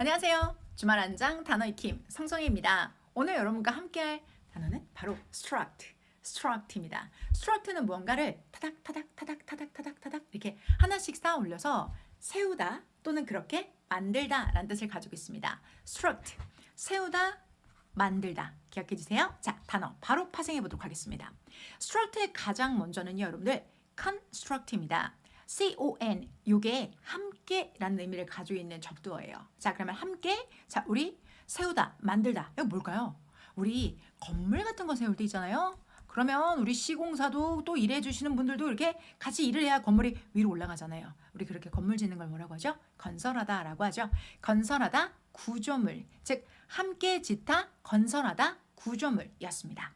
안녕하세요. 주말 한장 단어 익힘 성성희입니다. 오늘 여러분과 함께할 단어는 바로 struct, struct입니다. struct는 무언가를 타닥 타닥 타닥 타닥 타닥 타닥 이렇게 하나씩 쌓아 올려서 세우다 또는 그렇게 만들다 라는 뜻을 가지고 있습니다. struct, 세우다, 만들다. 기억해 주세요. 자, 단어 바로 파생해 보도록 하겠습니다. struct의 가장 먼저는요, 여러분들 construct입니다. C-O-N 요게 함께라는 의미를 가지고 있는 접두어예요. 자 그러면 함께 자 우리 세우다 만들다 이거 뭘까요? 우리 건물 같은 거 세울 때 있잖아요. 그러면 우리 시공사도 또 일해 주시는 분들도 이렇게 같이 일을 해야 건물이 위로 올라가잖아요. 우리 그렇게 건물 짓는 걸 뭐라고 하죠? 건설하다라고 하죠. 건설하다 구조물 즉 함께 짓다 건설하다 구조물이었습니다.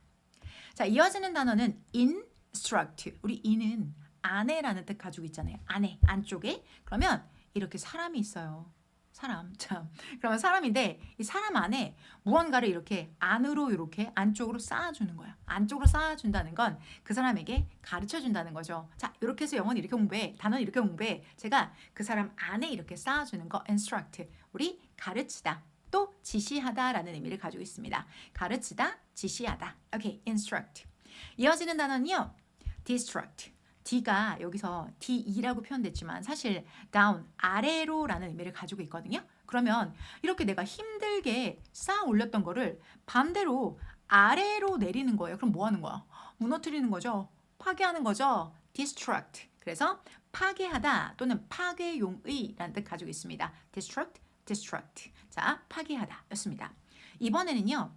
자 이어지는 단어는 instruct 우리 in은 안에라는 뜻 가지고 있잖아요. 안에, 안쪽에. 그러면 이렇게 사람이 있어요. 사람. 참. 그러면 사람인데 이 사람 안에 무언가를 이렇게 안으로 이렇게 안쪽으로 쌓아주는 거야. 안쪽으로 쌓아준다는 건 그 사람에게 가르쳐 준다는 거죠. 자, 이렇게 해서 영어는 이렇게 공부해. 단어는 이렇게 공부해. 제가 그 사람 안에 이렇게 쌓아주는 거 instruct. 우리 가르치다. 또 지시하다라는 의미를 가지고 있습니다. 가르치다, 지시하다. 오케이, instruct. 이어지는 단어는요. distract. D가 여기서 D2라고 표현됐지만 사실 down, 아래로라는 의미를 가지고 있거든요. 그러면 이렇게 내가 힘들게 쌓아 올렸던 거를 반대로 아래로 내리는 거예요. 그럼 뭐 하는 거야? 무너뜨리는 거죠. 파괴하는 거죠. distract. 그래서 파괴하다 또는 파괴용의라는 뜻 가지고 있습니다. distract, distract. 자, 파괴하다 였습니다. 이번에는요.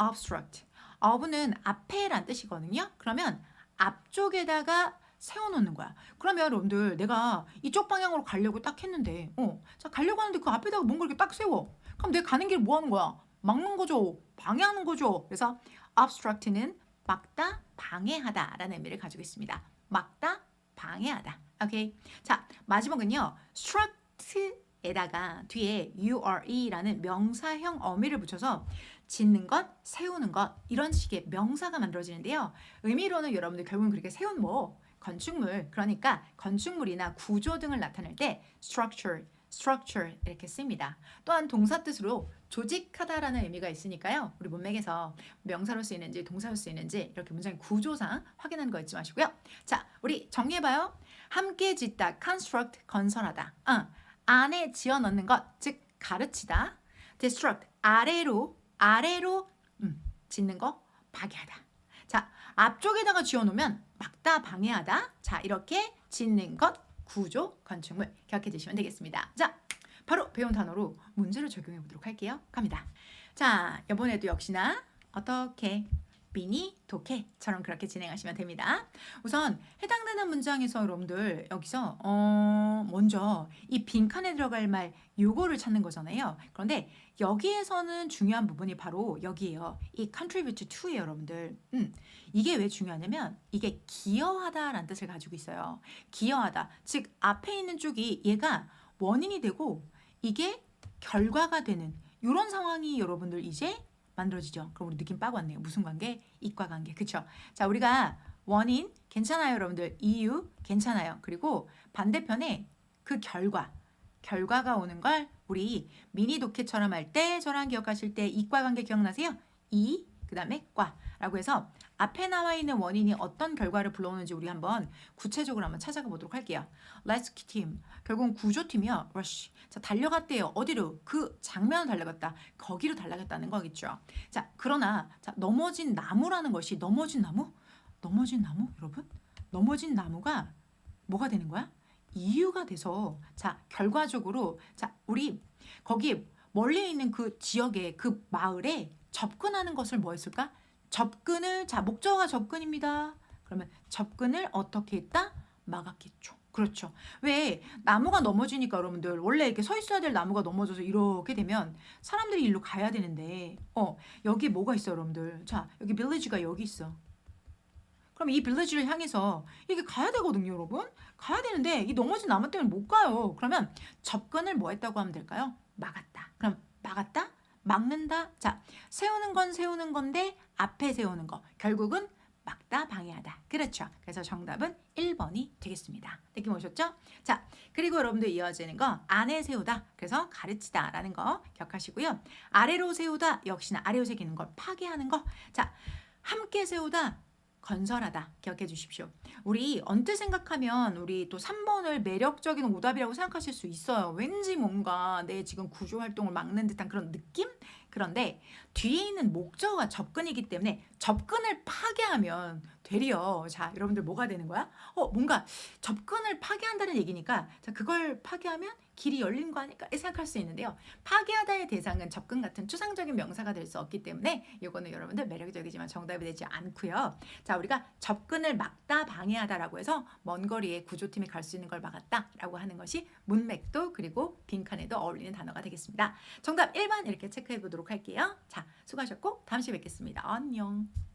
obstruct. ob는 앞에란 뜻이거든요. 그러면 앞쪽에다가 세워놓는 거야. 그러면 여러분들 내가 이쪽 방향으로 가려고 딱 했는데, 어, 자 가려고 하는데 그 앞에다가 뭔가 이렇게 딱 세워. 그럼 내가 가는 길 뭐 하는 거야? 막는 거죠. 방해하는 거죠. 그래서 obstruct는 막다, 방해하다 라는 의미를 가지고 있습니다. 막다, 방해하다. 오케이. 자 마지막은요, struct에다가 뒤에 ure라는 명사형 어미를 붙여서 짓는 것, 세우는 것 이런 식의 명사가 만들어지는데요. 의미로는 여러분들 결국은 그렇게 세운 뭐 건축물 그러니까 건축물이나 구조 등을 나타낼 때 structure, structure 이렇게 씁니다. 또한 동사 뜻으로 조직하다라는 의미가 있으니까요. 우리 문맥에서 명사로 쓰이는지 동사로 쓰이는지 이렇게 문장의 구조상 확인하는 거 잊지 마시고요. 자, 우리 정리해봐요. 함께 짓다, construct, 건설하다. 어, 안에 지어 넣는 것, 즉 가르치다. destruct, 아래로, 아래로 음, 짓는 거, 파괴하다. 자, 앞쪽에다가 지어놓으면 막다, 방해하다. 자, 이렇게 짓는 것, 구조, 건축물 기억해 주시면 되겠습니다. 자, 바로 배운 단어로 문제를 적용해 보도록 할게요. 갑니다. 자, 이번에도 역시나 어떻게 비니, 독해처럼 그렇게 진행하시면 됩니다. 우선 해당되는 문장에서 여러분들 여기서 어 먼저 이 빈칸에 들어갈 말 요거를 찾는 거잖아요. 그런데 여기에서는 중요한 부분이 바로 여기에요. 이 contribute to예요, 여러분들. 음, 이게 왜 중요하냐면 이게 기여하다라는 뜻을 가지고 있어요. 기여하다. 즉 앞에 있는 쪽이 얘가 원인이 되고 이게 결과가 되는 이런 상황이 여러분들 이제 만들어지죠. 그럼 우리 느낌 빠고 왔네요. 무슨 관계? 이과 관계. 그쵸? 자, 우리가 원인 괜찮아요, 여러분들. 이유 괜찮아요. 그리고 반대편에 그 결과 결과가 오는 걸 우리 미니 독해처럼 할 때 저랑 기억하실 때 이과 관계 기억나세요? 이 그 다음에 과라고 해서 앞에 나와 있는 원인이 어떤 결과를 불러오는지 우리 한번 구체적으로 한번 찾아가 보도록 할게요. 레스키 팀 결국은 구조팀이요. 러쉬 자 달려갔대요. 어디로? 그 장면을 달려갔다. 거기로 달려갔다는 거겠죠. 자 그러나 자 넘어진 나무라는 것이 넘어진 나무? 넘어진 나무 여러분? 넘어진 나무가 뭐가 되는 거야? 이유가 돼서 자 결과적으로 자 우리 거기 멀리 있는 그 지역에 그 마을에 접근하는 것을 뭐 했을까? 접근을 자 목적어가 접근입니다. 그러면 접근을 어떻게 했다? 막았겠죠. 그렇죠. 왜 나무가 넘어지니까 여러분들 원래 이렇게 서 있어야 될 나무가 넘어져서 이렇게 되면 사람들이 일로 가야 되는데 어 여기 뭐가 있어 여러분들 자 여기 빌리지가 여기 있어 그럼 이 빌리지를 향해서 이게 가야 되거든요 여러분 가야 되는데 이 넘어진 나무 때문에 못 가요 그러면 접근을 뭐 했다고 하면 될까요 막았다 그럼 막았다 막는다. 자, 세우는 건 세우는 건데 앞에 세우는 거. 결국은 막다 방해하다. 그렇죠. 그래서 정답은 1번이 되겠습니다. 느낌 오셨죠? 자, 그리고 여러분들 이어지는 거 안에 세우다. 그래서 가르치다 라는 거 기억하시고요. 아래로 세우다 역시나 아래로 새기는 걸 파괴하는 거. 자, 함께 세우다 건설하다 기억해 주십시오. 우리 언뜻 생각하면 우리 또 3번을 매력적인 오답이라고 생각하실 수 있어요. 왠지 뭔가 내 지금 구조 활동을 막는 듯한 그런 느낌? 그런데 뒤에 있는 목적어가 접근이기 때문에 접근을 파괴하면 되려 자 여러분들 뭐가 되는 거야? 어 뭔가 접근을 파괴한다는 얘기니까 자 그걸 파괴하면 길이 열린 거 아닐까 생각할 수 있는데요. 파괴하다의 대상은 접근 같은 추상적인 명사가 될 수 없기 때문에 이거는 여러분들 매력적이지만 정답이 되지 않고요. 자 우리가 접근을 막다 방해하다라고 해서 먼 거리에 구조팀이 갈 수 있는 걸 막았다라고 하는 것이 문맥도 그리고 빈칸에도 어울리는 단어가 되겠습니다. 정답 1번 이렇게 체크해 보도록 할게요. 자 수고하셨고 다음 시간에 뵙겠습니다. 안녕.